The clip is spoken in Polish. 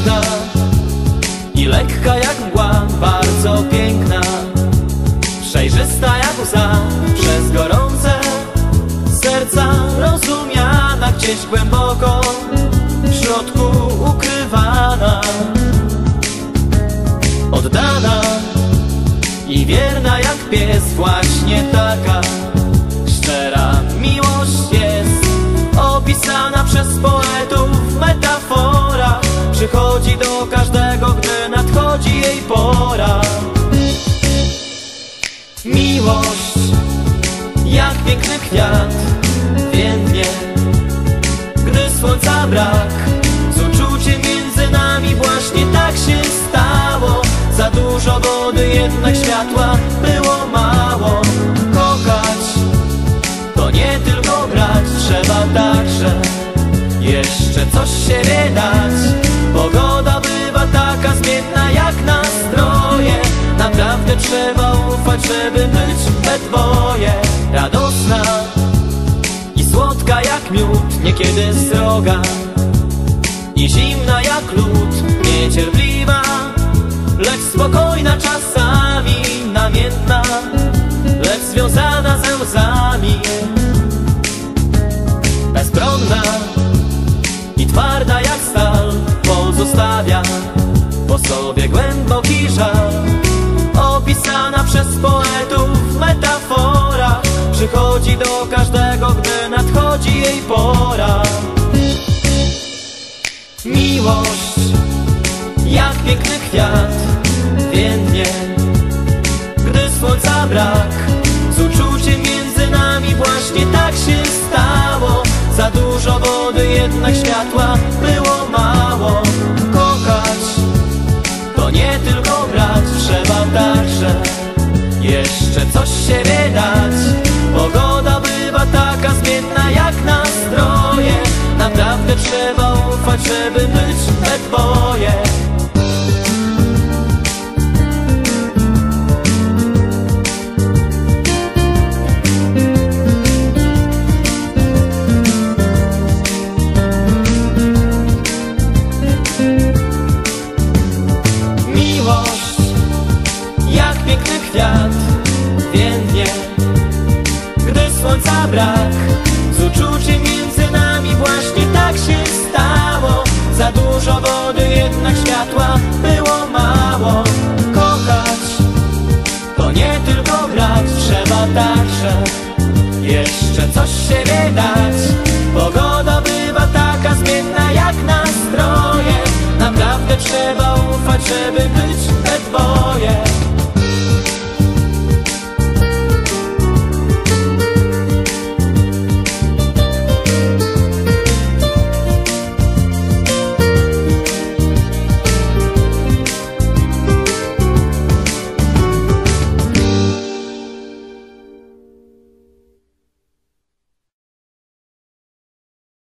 szlachetna i lekka jak mgła, bardzo piękna, przejrzysta jak łza, przez gorące serca rozumiana, gdzieś głęboko w środku ukrywana, oddana i wierna jak pies, właśnie taka szczera miłość jest opisana przez poetów Miłość jak piękny kwiat więdnie, gdy słońca brak. Z uczuciem między nami właśnie tak się stało. Za dużo wody, jednak światła było mało. Kochać to nie tylko brać, trzeba także jeszcze coś siebie dać. Żeby być we dwoje. Radosna i słodka jak miód, niekiedy sroga i zimna jak lód, niecierpliwa, lecz spokojna czasami, namiętna, lecz związana ze łzami. Bezbronna i twarda jak stal, pozostawia po sobie przez poetów w przychodzi do każdego, gdy nadchodzi jej pora. Miłość jak piękny kwiat więdnie, gdy słońca brak. Z uczuciem między nami właśnie tak się stało. Za dużo wody, jednak światła jeszcze coś siebie dać. Pogoda bywa taka zmienna jak nastroje. Naprawdę trzeba ufać, żeby być we dwoje. świat. Więdnie Gdy słońca brak z uczuciem między nami właśnie tak się stało. Za dużo wody jednak światła było mało. Kochać to nie tylko grać, trzeba także jeszcze coś siebie dać.